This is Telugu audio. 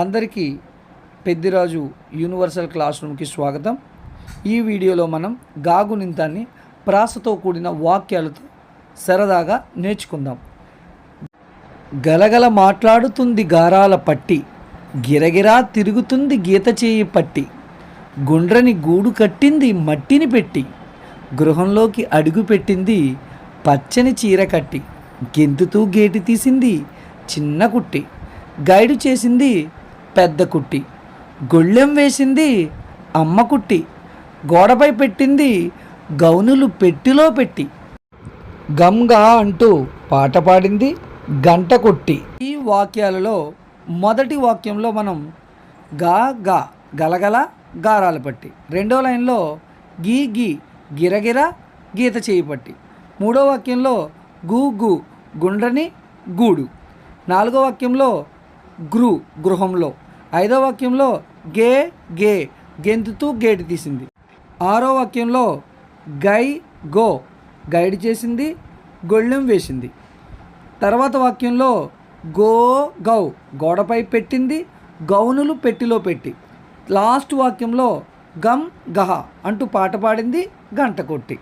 అందరికీ పెద్దిరాజు యూనివర్సల్ క్లాస్ రూమ్కి స్వాగతం. ఈ వీడియోలో మనం గాగు నింతాన్ని ప్రాసతో కూడిన వాక్యాలతో సరదాగా నేర్చుకుందాం. గలగల మాట్లాడుతుంది గారాల పట్టి గిరగిరా తిరుగుతుంది గీత చేయి పట్టి గుండ్రని గూడు కట్టింది మట్టిని పెట్టి గృహంలోకి అడుగు పెట్టింది పచ్చని చీర కట్టి గెంతుతూ గేటి తీసింది చిన్న కుట్టి గైడు చేసింది పెద్ద కుట్టి. గొళ్ళెం వేసింది అమ్మ కుట్టి. గోడపై పెట్టింది గౌనులు పెట్టిలో పెట్టి. గమ్గా అంటూ పాట పాడింది గంట కొట్టి. ఈ వాక్యాలలో మొదటి వాక్యంలో మనం గా గా గలగల గారాలు పట్టి. రెండో లైన్లో గీ గీ గిరగిర గీత చేయి పట్టి. మూడో వాక్యంలో గు గు గుండ్రని గూడు. నాలుగో వాక్యంలో గృ గృహంలో. ఐదో వాక్యంలో గే గే గెంతుతూ గేటు తీసింది. ఆరో వాక్యంలో గై గో గైడ్ చేసింది గొళ్ళెం వేసింది. తర్వాత వాక్యంలో గో గౌ గోడపై పెట్టింది గౌనులు పెట్టిలో పెట్టి. లాస్ట్ వాక్యంలో గమ్ గహ అంటూ పాట పాడింది గంట కొట్టి.